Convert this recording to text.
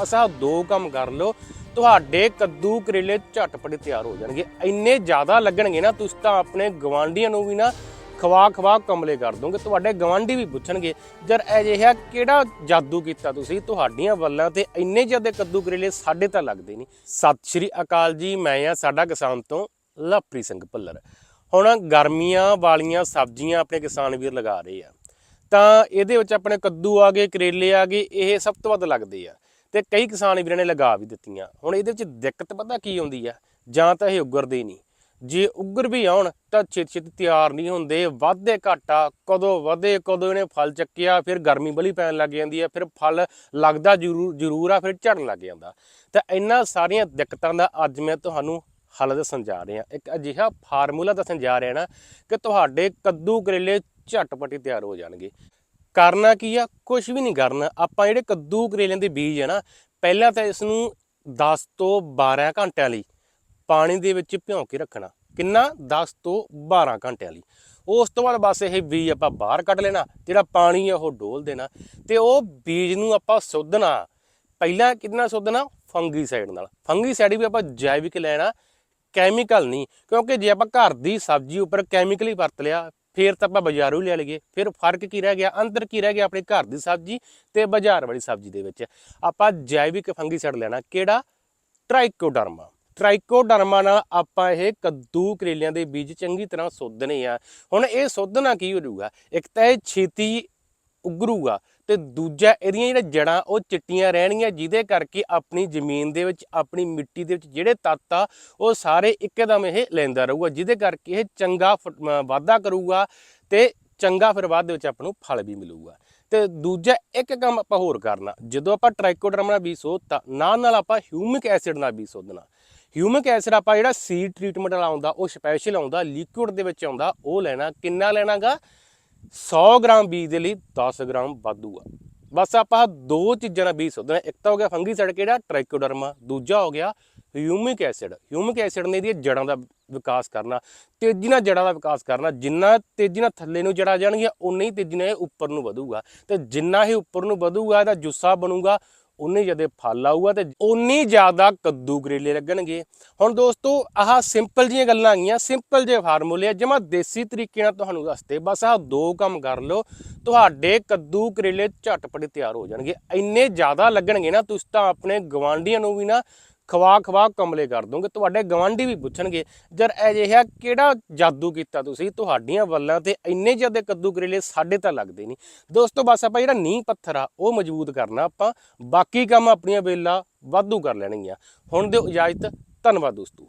ਬਸ ਆਹ ਦੋ ਕੰਮ ਕਰ ਲਓ, ਤੁਹਾਡੇ ਕੱਦੂ ਕਰੇਲੇ ਝਟਪਟ ਤਿਆਰ ਹੋ ਜਾਣਗੇ। ਇੰਨੇ ਜ਼ਿਆਦਾ ਲੱਗਣਗੇ ਨਾ, ਤੁਸੀਂ ਤਾਂ ਆਪਣੇ ਗਵਾਂਢੀਆਂ ਨੂੰ ਵੀ ਨਾ ਖਵਾ ਖਵਾ ਕਮਲੇ ਕਰ ਦੋਗੇ। ਤੁਹਾਡੇ ਗਵਾਂਢੀ ਵੀ ਪੁੱਛਣਗੇ, ਜਰ ਅਜਿਹਾ ਕਿਹੜਾ ਜਾਦੂ ਕੀਤਾ ਤੁਸੀਂ? ਤੁਹਾਡੀਆਂ ਵੱਲਾਂ ਤੇ ਇੰਨੇ ਜ਼ਿਆਦਾ ਕੱਦੂ ਕਰੇਲੇ ਸਾਡੇ ਤਾਂ ਲੱਗਦੇ ਨਹੀਂ। ਸਤਿ ਸ਼੍ਰੀ ਅਕਾਲ ਜੀ, ਮੈਂ ਆ ਸਾਡਾ ਕਿਸਾਨ ਤੋਂ ਲਵਪ੍ਰੀਤ ਸਿੰਘ ਭੱਲਰ। ਹੁਣ ਗਰਮੀਆਂ ਵਾਲੀਆਂ ਸਬਜ਼ੀਆਂ ਆਪਣੇ ਕਿਸਾਨ ਵੀਰ ਲਗਾ ਰਹੇ ਆ। ਤਾਂ ਇਹਦੇ ਵਿੱਚ ਆਪਣੇ ਕੱਦੂ ਆ ਗਏ, ਕਰੇਲੇ ਆ ਗਏ, ਇਹ ਸਭ ਤੋਂ ਵੱਧ ਲੱਗਦੇ ਆ। ਤੇ ਕਈ ਕਿਸਾਨ ਵੀਰਾਂ ਨੇ ਲਗਾ ਵੀ ਦਿੱਤੀਆਂ। ਹੁਣ ਇਹਦੇ ਵਿੱਚ ਦਿੱਕਤ ਪਤਾ ਕੀ ਆਉਂਦੀ ਆ? ਜਾਂ ਤਾਂ ਇਹ ਉੱਗਰਦੇ ਨਹੀਂ। ਜੇ ਉੱਗਰ ਵੀ ਆਉਣ, ਤਾਂ ਛੇਤੀ ਛੇਤੀ ਤਿਆਰ ਨਹੀਂ ਹੁੰਦੇ, ਵਾਧੇ ਘਾਟਾ, ਕਦੋਂ ਵਧੇ, ਕਦੋਂ ਇਹਨੇ ਫਲ ਚੱਕਿਆ, ਫਿਰ ਗਰਮੀ ਬਲੀ ਪੈਣ ਲੱਗ ਜਾਂਦੀ ਆ, ਫਿਰ ਫਲ ਲੱਗਦਾ ਜ਼ਰੂਰ ਜ਼ਰੂਰ ਆ, ਫਿਰ ਝੜਨ ਲੱਗ ਜਾਂਦਾ। ਤਾਂ ਇਹਨਾਂ ਸਾਰੀਆਂ ਦਿੱਕਤਾਂ ਦਾ ਅੱਜ ਮੈਂ ਤੁਹਾਨੂੰ ਹੱਲ ਦੱਸਣ ਜਾ ਰਿਹਾ। ਇੱਕ ਅਜਿਹਾ ਫਾਰਮੂਲਾ ਦੱਸਣ ਜਾ ਰਿਹਾ ਨਾ ਕਿ ਤੁਹਾਡੇ ਕੱਦੂ ਕਰੇਲੇ ਝਟਪਟ ਤਿਆਰ ਹੋ ਜਾਣਗੇ। ਕਰਨਾ ਕੀ ਆ? ਕੁਝ ਵੀ ਨਹੀਂ ਕਰਨਾ। ਆਪਾਂ ਜਿਹੜੇ ਕੱਦੂ ਕਰੇਲਿਆਂ ਦੇ ਬੀਜ ਆ ਨਾ, ਪਹਿਲਾਂ ਤਾਂ ਇਸ ਨੂੰ 10 ਤੋਂ 12 ਘੰਟਿਆਂ ਲਈ ਪਾਣੀ ਦੇ ਵਿੱਚ ਭਿਉਂ ਕੇ ਰੱਖਣਾ। ਕਿੰਨਾ? 10 ਤੋਂ 12 ਘੰਟਿਆਂ ਲਈ। ਉਸ ਤੋਂ ਬਾਅਦ ਬਸ ਇਹ ਬੀਜ ਆਪਾਂ ਬਾਹਰ ਕੱਢ ਲੈਣਾ, ਜਿਹੜਾ ਪਾਣੀ ਆ ਉਹ ਡੋਲ ਦੇਣਾ ਤੇ ਉਹ ਬੀਜ ਨੂੰ ਆਪਾਂ ਸੁੱਧਣਾ। ਪਹਿਲਾਂ ਕਿੰਨਾ ਸੁੱਧਣਾ? ਫੰਗੀਸਾਈਡ ਨਾਲ। ਫੰਗੀਸਾਈਡ ਵੀ ਆਪਾਂ ਜੈਵਿਕ ਲੈਣਾ, ਕੈਮੀਕਲ ਨਹੀਂ। ਕਿਉਂਕਿ ਜੇ ਆਪਾਂ ਘਰ ਦੀ ਸਬਜ਼ੀ ਉੱਪਰ ਕੈਮੀਕਲ ਹੀ ਵਰਤ ਲਿਆ ਫਿਰ ਤਾਂ ਆਪਾਂ ਬਾਜ਼ਾਰੋਂ ਲੈ ਲਈਏ। ਫਿਰ ਫ਼ਰਕ ਕੀ ਰਹਿ ਗਿਆ? ਅੰਦਰ ਕੀ ਰਹਿ ਗਿਆ? ਆਪਣੇ ਘਰ ਦੀ ਸਬਜ਼ੀ ਤੇ ਬਾਜ਼ਾਰ ਵਾਲੀ ਸਬਜ਼ੀ ਦੇ ਵਿੱਚ। ਆਪਾਂ ਜੈਵਿਕ ਫੰਗੀਸਾਈਡ ਲੈਣਾ। ਕਿਹੜਾ? ਟ੍ਰਾਈਕੋਡਰਮਾ। ਟ੍ਰਾਈਕੋਡਰਮਾ ਨਾਲ ਆਪਾਂ ਇਹ ਕੱਦੂ ਕਰੇਲਿਆਂ ਦੇ ਬੀਜ ਚੰਗੀ ਤਰ੍ਹਾਂ ਸੋਧਣੇ ਆ। ਹੁਣ ਇਹ ਸੋਧਣਾ ਕੀ ਹੋ ਜਾਊਗਾ? ਇੱਕ ਤਾਂ ਇਹ ਛੇਤੀ ਉਗਰੂਗਾ ਤੇ ਦੂਜਾ ਇਹਦੀਆਂ ਜਿਹੜੀਆਂ ਜੜਾਂ ਉਹ ਚਿੱਟੀਆਂ ਰਹਿਣਗੀਆਂ, ਜਿਹਦੇ ਕਰਕੇ ਆਪਣੀ ਜ਼ਮੀਨ ਦੇ ਵਿੱਚ, ਆਪਣੀ ਮਿੱਟੀ ਦੇ ਵਿੱਚ ਜਿਹੜੇ ਤੱਤ ਆ, ਉਹ ਸਾਰੇ ਇੱਕਦਮ ਇਹ ਲੈਂਦਾ ਰਹੂਗਾ, ਜਿਹਦੇ ਕਰਕੇ ਇਹ ਚੰਗਾ ਫ- ਅਮ ਵਾਧਾ ਕਰੂਗਾ ਤੇ ਚੰਗਾ ਫਿਰ ਬਾਅਦ ਦੇ ਵਿੱਚ ਆਪਾਂ ਨੂੰ ਫਲ ਵੀ ਮਿਲੂਗਾ। ਤੇ ਦੂਜਾ ਇੱਕ ਕੰਮ ਆਪਾਂ ਹੋਰ ਕਰਨਾ, ਜਦੋਂ ਆਪਾਂ ਟ੍ਰਾਈਕੋਡਰਮਾ ਨਾਲ ਬੀਜ ਸੋਧਤਾ ਨਾਲ ਨਾਲ ਆਪਾਂ ਹਿਊਮਿਕ ਐਸਿਡ ਨਾਲ ਬੀਜ ਸੋਧਣਾ। ਹਿਊਮਿਕ ਐਸਿਡ ਆਪਾਂ ਜਿਹੜਾ ਸੀਡ ਟ੍ਰੀਟਮੈਂਟ ਵਾਲਾ ਆਉਂਦਾ, ਉਹ ਸਪੈਸ਼ਲ ਆਉਂਦਾ, ਲਿਕੁਇਡ ਦੇ ਵਿੱਚ ਆਉਂਦਾ, ਉਹ ਲੈਣਾ, ਕਿੰਨਾ ਲੈਣਾਗਾ? 100 ਗ੍ਰਾਮ ਬੀਜ ਦੇ ਲਈ 10 ਗ੍ਰਾਮ ਵਾਧੂ ਆ। ਬਸ ਆਪਾਂ ਦੋ ਚੀਜ਼ਾਂ ਦਾ ਬੀਜ ਸੋਧਣਾ। ਇੱਕ ਤਾਂ ਹੋ ਗਿਆ ਫੰਗੀਸਾਈਡ ਕਿਹੜਾ? ਟ੍ਰਾਈਕੋਡਰਮਾ। ਦੂਜਾ ਹੋ ਗਿਆ ਹਿਊਮਿਕ ਐਸਿਡ। ਹਿਊਮਿਕ ਐਸਿਡ ਨੇ ਇਹਦੀਆਂ ਜੜਾਂ ਦਾ ਵਿਕਾਸ ਕਰਨਾ ਤੇਜ਼ੀ ਨਾਲ ਜੜਾਂ ਦਾ ਵਿਕਾਸ ਕਰਨਾ। ਜਿੰਨਾ ਤੇਜ਼ੀ ਨਾਲ ਥੱਲੇ ਨੂੰ ਜੜਾਂ ਜਾਣਗੀਆਂ ਉਨੀ ਹੀ ਤੇਜ਼ੀ ਨਾਲ ਇਹ ਉੱਪਰ ਨੂੰ ਵਧੂਗਾ। ਤੇ ਜਿੰਨਾ ਹੀ ਉੱਪਰ ਨੂੰ ਵਧੂਗਾ, ਇਹਦਾ ਜੁੱਸਾ ਬਣੂਗਾ ਉਨੇ ਜ਼ਿਆਦਾ ਫਲ ਆਊਗਾ ਤੇ ਉਨੀ ਜ਼ਿਆਦਾ ਕੱਦੂ ਕਰੇਲੇ ਲੱਗਣਗੇ। ਹੁਣ ਦੋਸਤੋ, ਆਹ ਸਿੰਪਲ ਜੀਆਂ ਗੱਲਾਂ ਆਗੀਆਂ ਸਿੰਪਲ ਜਿਹੇ ਫਾਰਮੂਲੇ ਆ। ਜਿਵੇਂ ਦੇਸੀ ਤਰੀਕੇ ਨਾਲ ਤੁਹਾਨੂੰ ਦੱਸਦੇ, ਬਸ ਆਹ ਦੋ ਕੰਮ ਕਰ ਲਓ, ਤੁਹਾਡੇ ਕੱਦੂ ਕਰੇਲੇ ਝਟਪਟ ਤਿਆਰ ਹੋ ਜਾਣਗੇ। ਇੰਨੇ ਜ਼ਿਆਦਾ ਲੱਗਣਗੇ ਨਾ, ਤੁਸੀਂ ਤਾਂ ਆਪਣੇ ਗਵਾਂਢੀਆਂ ਨੂੰ ਵੀ ਨਾ ਖਵਾ ਖਵਾ ਕਮਲੇ ਕਰ ਦੋਗੇ। ਤੁਹਾਡੇ ਗਵਾਂਢੀ ਵੀ ਪੁੱਛਣਗੇ, ਜਰ ਅਜਿਹਾ ਕਿਹੜਾ ਜਾਦੂ ਕੀਤਾ ਤੁਸੀਂ? ਤੁਹਾਡੀਆਂ ਵੱਲਾਂ ਤੇ ਇੰਨੇ ਜ਼ਿਆਦਾ ਕੱਦੂ ਕਰੇਲੇ ਸਾਡੇ ਤਾਂ ਲੱਗਦੇ ਨਹੀਂ। ਦੋਸਤੋ, ਬਸ ਆਪਾਂ ਜਿਹੜਾ ਨੀਂਹ ਪੱਥਰ ਆ, ਉਹ ਮਜ਼ਬੂਤ ਕਰਨਾ ਆਪਾਂ। ਬਾਕੀ ਕੰਮ ਆਪਣੀਆਂ ਵੇਲਾ ਵਾਧੂ ਕਰ ਲੈਣਗੀਆਂ। ਹੁਣ ਦਿਓ ਇਜਾਜ਼ਤ, ਧੰਨਵਾਦ ਦੋਸਤੋ।